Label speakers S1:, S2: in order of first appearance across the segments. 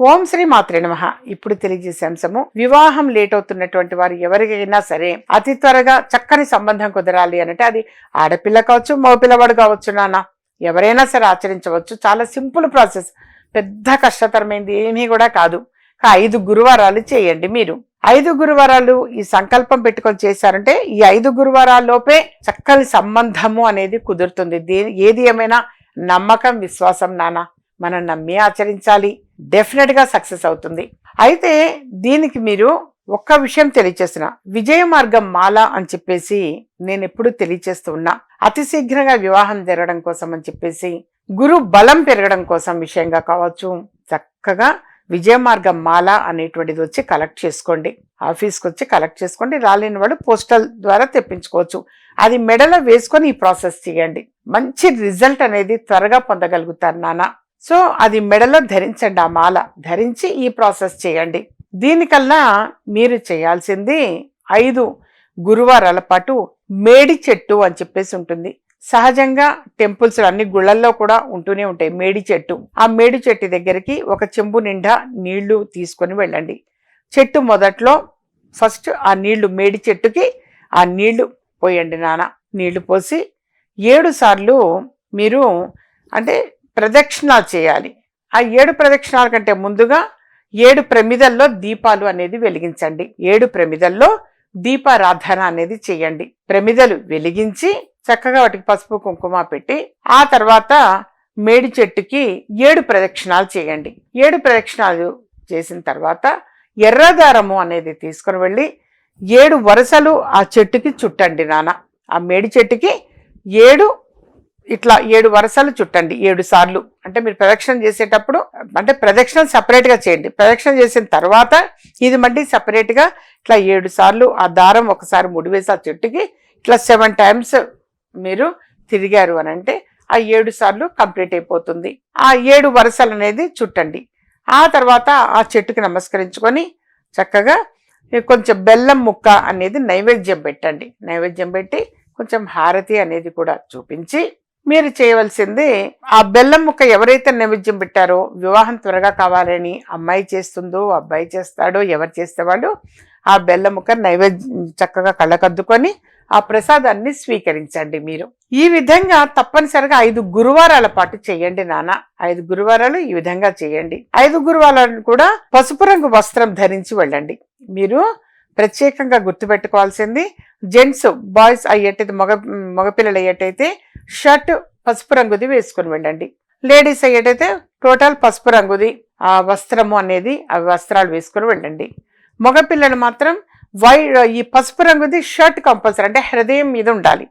S1: ఓం శ్రీ మాత్రే నమ. ఇప్పుడు తెలియజేసే అంశము వివాహం లేట్ అవుతున్నటువంటి వారు ఎవరికైనా సరే అతి త్వరగా చక్కని సంబంధం కుదరాలి అంటే అది ఆడపిల్ల కావచ్చు మగపిల్లవాడు కావచ్చు నాన్న. ఎవరైనా సరే ఆచరించవచ్చు. చాలా సింపుల్ ప్రాసెస్. పెద్ద కష్టతరమైంది ఏమీ కూడా కాదు. ఐదు గురువారాలు చేయండి మీరు. ఐదు గురువారాలు ఈ సంకల్పం పెట్టుకొని చేశారంటే ఈ ఐదు గురువారాల్లోపే చక్కని సంబంధము అనేది కుదురుతుంది. ఏది ఏమైనా నమ్మకం విశ్వాసం నానా మనం నమ్మి ఆచరించాలి. డెఫినెట్గా సక్సెస్ అవుతుంది. అయితే దీనికి మీరు ఒక్క విషయం తెలియచేసిన విజయ మార్గం మాల అని చెప్పేసి నేను ఎప్పుడు తెలియచేస్తూ ఉన్నా. అతి శీఘ్రంగా వివాహం జరగడం కోసం అని చెప్పేసి గురు బలం పెరగడం కోసం విషయంగా కావచ్చు చక్కగా విజయ మార్గం మాల అనేటువంటిది వచ్చి కలెక్ట్ చేసుకోండి. ఆఫీస్కి వచ్చి కలెక్ట్ చేసుకోండి. రాలేని వాడు పోస్టల్ ద్వారా తెప్పించుకోవచ్చు. అది మెడలో వేసుకొని ఈ ప్రాసెస్ చేయండి. మంచి రిజల్ట్ అనేది త్వరగా పొందగలుగుతారు నాన్న. సో అది మెడలో ధరించండి ఆ మాల. ధరించి ఈ ప్రాసెస్ చేయండి. దీనికల్లా మీరు చేయాల్సింది ఐదు గురువారాల పాటు మేడి చెట్టు అని చెప్పేసి ఉంటుంది. సహజంగా టెంపుల్స్ అన్ని గుళ్ళల్లో కూడా ఉంటూనే ఉంటాయి మేడి చెట్టు. ఆ మేడి చెట్టు దగ్గరికి ఒక చెంబు నిండా నీళ్ళు తీసుకొని వెళ్ళండి. చెట్టు మొదట్లో ఫస్ట్ ఆ నీళ్ళు మేడి చెట్టుకి ఆ నీళ్ళు పోయండి నాన్న. నీళ్ళు పోసి ఏడు సార్లు మీరు అంటే ప్రదక్షిణాలు చేయాలి. ఆ ఏడు ప్రదక్షిణాల కంటే ముందుగా ఏడు ప్రమిదల్లో దీపాలు అనేది వెలిగించండి. ఏడు ప్రమిదల్లో దీపారాధన అనేది చేయండి. ప్రమిదలు వెలిగించి చక్కగా వాటికి పసుపు కుంకుమ పెట్టి ఆ తర్వాత మేడి చెట్టుకి ఏడు ప్రదక్షిణాలు చేయండి. ఏడు ప్రదక్షిణాలు చేసిన తర్వాత ఎర్రదారము అనేది తీసుకుని వెళ్ళి ఏడు వరుసలు ఆ చెట్టుకి చుట్టండి నాన్న. ఆ మేడి చెట్టుకి ఏడు ఇట్లా ఏడు వరుసలు చుట్టండి ఏడు సార్లు. అంటే మీరు ప్రదక్షిణ చేసేటప్పుడు అంటే ప్రదక్షిణ సపరేట్గా చేయండి. ప్రదక్షిణ చేసిన తర్వాత ఇది మళ్ళీ సపరేట్గా ఇట్లా ఏడు సార్లు ఆ దారం ఒకసారి ముడివేసి ఆ చెట్టుకి ఇట్లా సెవెన్ టైమ్స్ మీరు తిరిగారు అని అంటే ఆ ఏడు సార్లు కంప్లీట్ అయిపోతుంది. ఆ ఏడు వరుసలు అనేది చుట్టండి. ఆ తర్వాత ఆ చెట్టుకి నమస్కరించుకొని చక్కగా కొంచెం బెల్లం ముక్క అనేది నైవేద్యం పెట్టండి. నైవేద్యం పెట్టి కొంచెం హారతి అనేది కూడా చూపించి మీరు చేయవలసింది ఆ బెల్లం ముక్క ఎవరైతే నైవేద్యం పెట్టారో వివాహం త్వరగా కావాలని అమ్మాయి చేస్తుందో అబ్బాయి చేస్తాడో ఎవరు చేస్తే ఆ బెల్లం ముక్క నైవేద్యం చక్కగా కళ్ళకద్దుకొని ఆ ప్రసాదాన్ని స్వీకరించండి మీరు. ఈ విధంగా తప్పనిసరిగా ఐదు గురువారాల పాటు చేయండి నాన్న. ఐదు గురువారాలు ఈ విధంగా చేయండి. ఐదు గురువారాలను కూడా పసుపు రంగు వస్త్రం ధరించి వెళ్ళండి. మీరు ప్రత్యేకంగా గుర్తుపెట్టుకోవాల్సింది జెంట్స్ బాయ్స్ అయ్యేటైతే మగ మగపిల్లలు అయ్యేటైతే షర్ట్ పసుపు రంగుది వేసుకొని వెళ్ళండి. లేడీస్ అయ్యేటైతే టోటల్ పసుపు రంగుది ఆ వస్త్రము అనేది ఆ వస్త్రాలు వేసుకుని వెళ్ళండి. మగపిల్లలు మాత్రం వై ఈ పసుపు రంగుది షర్ట్ కంపల్సరీ అంటే హృదయం మీద ఉండాలి.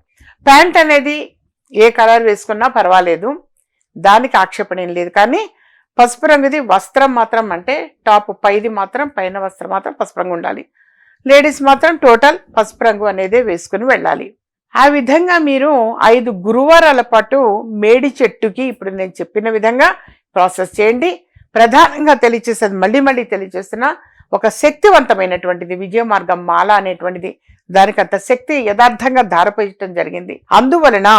S1: ప్యాంట్ అనేది ఏ కలర్ వేసుకున్నా పర్వాలేదు. దానికి ఆక్షేపణ ఏం లేదు. కానీ పసుపు రంగుది వస్త్రం మాత్రం అంటే టాప్ పైది మాత్రం పైన వస్త్రం మాత్రం పసుపు రంగు ఉండాలి. లేడీస్ మాత్రం టోటల్ పసుపు రంగు అనేది వేసుకుని వెళ్ళాలి. ఆ విధంగా మీరు ఐదు గురువారాల పాటు మేడి చెట్టుకి ఇప్పుడు నేను చెప్పిన విధంగా ప్రాసెస్ చేయండి. ప్రధానంగా తెలియచేసేది మళ్ళీ మళ్ళీ తెలియచేస్తున్నా ఒక శక్తివంతమైనటువంటిది విజయ మార్గం మాల అనేటువంటిది దానికి అంత శక్తి యథార్థంగా ధారపోయటం జరిగింది. అందువలన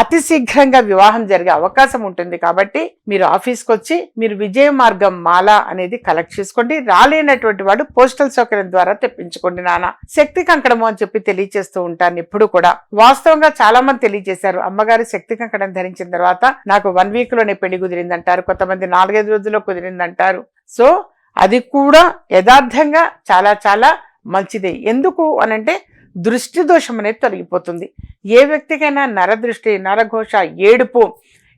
S1: అతి శీఘ్రంగా వివాహం జరిగే అవకాశం ఉంటుంది కాబట్టి మీరు ఆఫీస్కి వచ్చి మీరు విజయ మార్గం మాల అనేది కలెక్ట్ చేసుకోండి. రాలేనటువంటి వాడు పోస్టల్ సౌకర్యం ద్వారా తెప్పించుకోండి నాన్న. శక్తి కంకణము అని చెప్పి తెలియజేస్తూ ఉంటాను ఎప్పుడు కూడా. వాస్తవంగా చాలా మంది తెలియజేశారు అమ్మగారు శక్తి కంకణం ధరించిన తర్వాత నాకు వన్ వీక్లోనే పెళ్ళి కుదిరిందంటారు కొంతమంది నాలుగైదు రోజుల్లో కుదిరిందంటారు. సో అది కూడా యథార్థంగా చాలా చాలా మంచిదే. ఎందుకు అనంటే దృష్టి దోషం అనేది తొలగిపోతుంది. ఏ వ్యక్తికైనా నరదృష్టి నరఘోష ఏడుపు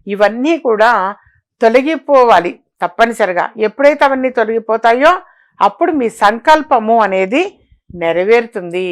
S1: ఇవన్నీ కూడా తొలగిపోవాలి తప్పనిసరిగా. ఎప్పుడైతే అవన్నీ తొలగిపోతాయో అప్పుడు మీ సంకల్పము అనేది నెరవేరుతుంది.